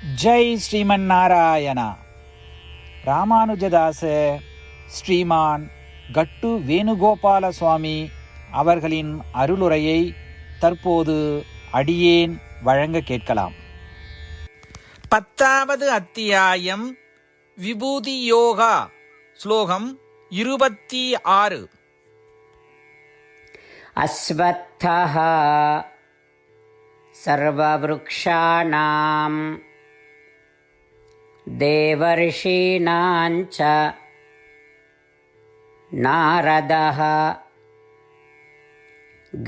ஜெய் ஸ்ரீமன் நாராயணா ராமானுஜதாச ஸ்ரீமான் கட்டு வேணுகோபால சுவாமி அவர்களின் அருளுரையை தற்போது அடியேன் வழங்க கேட்கலாம். பத்தாவது அத்தியாயம் விபூதி யோகா ஸ்லோகம் இருபத்தி ஆறு. அஸ்வத்தா சர்வவருக்ஷாணாம் देवर्षीणां च नारदः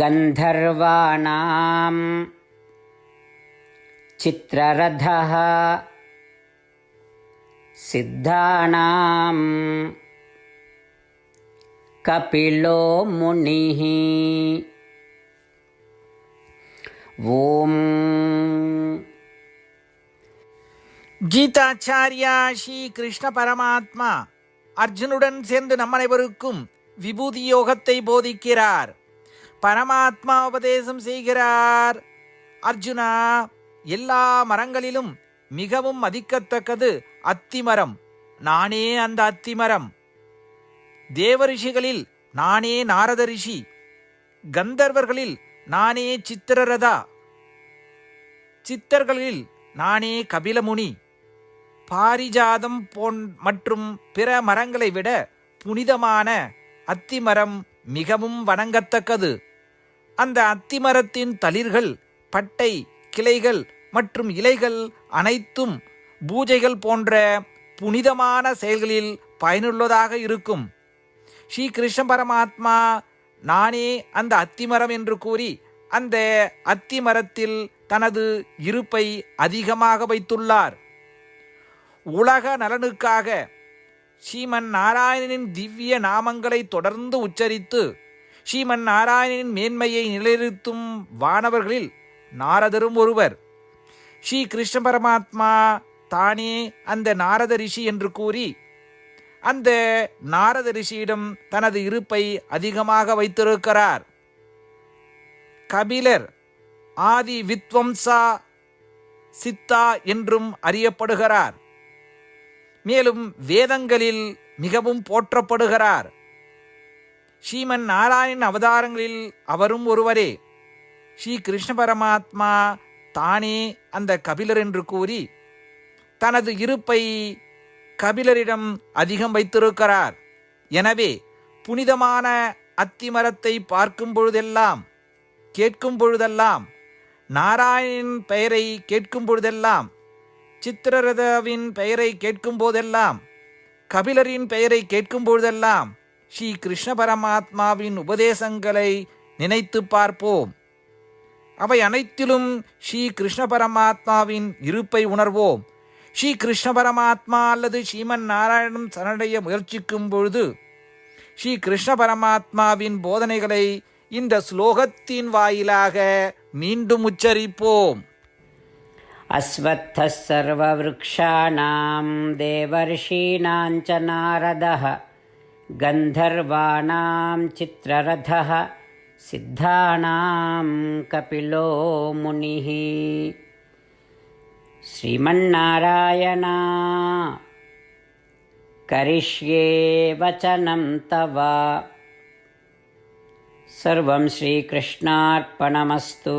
गन्धर्वाणां चित्ररथः सिद्धानां कपिलो मुनिः ॐ கீதாச்சாரியா ஸ்ரீ கிருஷ்ண பரமாத்மா அர்ஜுனுடன் சேர்ந்து நம் அனைவருக்கும் விபூதி யோகத்தை போதிக்கிறார். பரமாத்மா உபதேசம் செய்கிறார். அர்ஜுனா எல்லா மரங்களிலும் மிகவும் மதிக்கத்தக்கது அத்திமரம். நானே அந்த அத்திமரம். தேவரிஷிகளில் நானே நாரத ரிஷி கந்தர்வர்களில் நானே சித்திரரதா. சித்தர்களில் நானே கபிலமுனி. பாரிஜாதம் போன் மற்றும் பிற மரங்களை விட புனிதமான அத்திமரம் மிகவும் வணங்கத்தக்கது. அந்த அத்திமரத்தின் தளிர்கள் பட்டை கிளைகள் மற்றும் இலைகள் அனைத்தும் பூஜைகள் போன்ற புனிதமான செயல்களில் பயனுள்ளதாக இருக்கும். ஸ்ரீ கிருஷ்ண பரமாத்மா நானே அந்த அத்திமரம் என்று கூறி அந்த அத்திமரத்தில் தனது இருப்பை அதிகமாக வைத்துள்ளார். உலக நலனுக்காக ஸ்ரீமன் நாராயணனின் திவ்ய நாமங்களை தொடர்ந்து உச்சரித்து ஸ்ரீமன் நாராயணனின் மேன்மையை நிலைநிறுத்தும் வானவர்களில் நாரதரும் ஒருவர். ஸ்ரீ கிருஷ்ண பரமாத்மா தானே அந்த நாரத ரிஷி என்று கூறி அந்த நாரத ரிஷியிடம் தனது இருப்பை அதிகமாக வைத்திருக்கிறார். கபிலர் ஆதி வித்வம்சா சித்தா என்றும் அறியப்படுகிறார். மேலும் வேதங்களில் மிகவும் போற்றப்படுகிறார். ஸ்ரீமன் நாராயண் அவதாரங்களில் அவரும் ஒருவரே. ஸ்ரீ கிருஷ்ண பரமாத்மா தானே அந்த கபிலர் என்று கூறி தனது இருப்பை கபிலரிடம் அதிகம் வைத்திருக்கிறார். எனவே புனிதமான அத்திமரத்தை பார்க்கும் பொழுதெல்லாம் கேட்கும் பொழுதெல்லாம் நாராயணின் பெயரை கேட்கும் பொழுதெல்லாம் சித்திரரதாவின் பெயரை கேட்கும் போதெல்லாம் கபிலரின் பெயரை கேட்கும் பொழுதெல்லாம் ஸ்ரீ கிருஷ்ண பரமாத்மாவின் உபதேசங்களை நினைத்து பார்ப்போம். அவை அனைத்திலும் ஸ்ரீ கிருஷ்ண பரமாத்மாவின் இருப்பை உணர்வோம். ஸ்ரீ கிருஷ்ண பரமாத்மா அல்லது ஸ்ரீமன் நாராயணன் சரணடைய முயற்சிக்கும் பொழுது ஸ்ரீ கிருஷ்ண பரமாத்மாவின் போதனைகளை இந்த ஸ்லோகத்தின் வாயிலாக மீண்டும் உச்சரிப்போம். अश्वत्थः सर्ववृक्षाणां देवर्षीणां च नारदः गन्धर्वाणां चित्ररथः सिद्धानां कपिलो मुनिः श्रीमन्नारायणा करिष्ये वचनं तव। सर्वं श्रीकृष्णार्पणमस्तु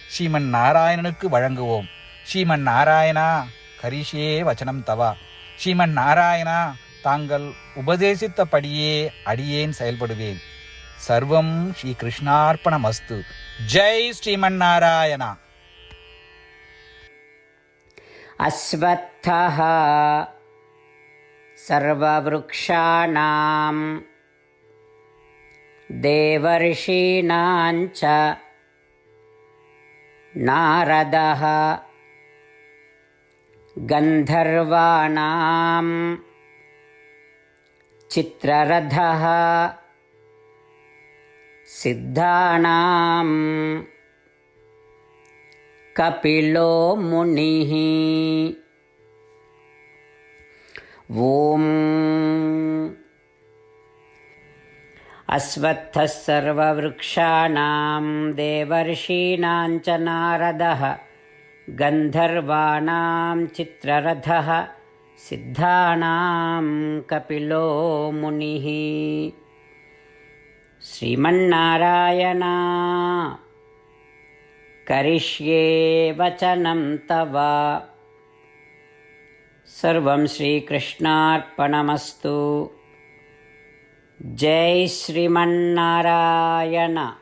ஸ்ரீமன் நாராயணனுக்கு வழங்குவோம் ஸ்ரீமன் நாராயணா கரிஷே வச்சனம் தவா ஸ்ரீமன் நாராயணா தாங்கள் உபதேசித்தபடியே அடியேன் செயல்படுவேன் சர்வம் ஸ்ரீ கிருஷ்ணார்ப்பணமஸ்து ஜெய் ஸ்ரீமன் நாராயணா अश्वत्थः सर्ववृक्षाणां देवर्षीणां च नारदः। गन्धर्वाणां। चित्ररथः। सिद्धाणां कपिलो मुनिः ॐ अश्वत्थः सर्ववृक्षाणां देवर्षीणां च नारदः गन्धर्वाणां चित्ररथः सिद्धाणां कपिलो मुनिः श्रीमन्नारायणा करिष्ये वचनं तव। सर्वं श्रीकृष्णार्पणमस्तु జై శ్రీమన్నారాయణ.